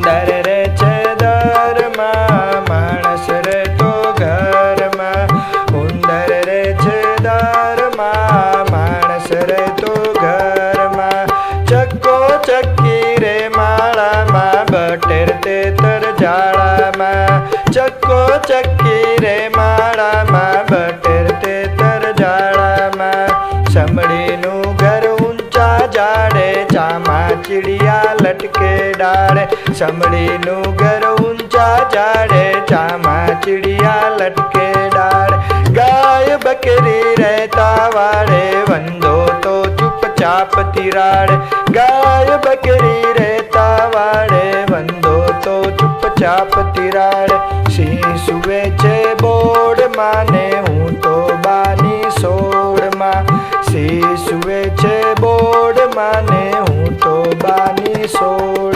ઉંદર રે છે દરમાં માણસ રે તો ઘરમાં ઉંદર રે છે દરમાં માણસ રે તો ઘરમાં ચક્કો ચક્કી રે માળામાં બટેર તે તર જાળામાં ચક્કો ચક્કી રે માળામાં બટેર તે તર જાળામાં સમડીનું ઘર ઊંચા ચામાં ચીડિયા લટકે ડાળે સમડીનું ઘર ઊંચા ચાડે, ચામાં ચીડિયા લટકે ડાળે. ગાય બકરી રહેતા વાળે, વંદો તો ચૂપચાપ તિરાડે. ગાય બકરી રહેતા વાળે, વંદો તો ચૂપચાપ તિરાડે. સિંહ સુવે છે બોર્ડમાં ને સુવે છે બોર્ડ માને હું તો બાની સોળ.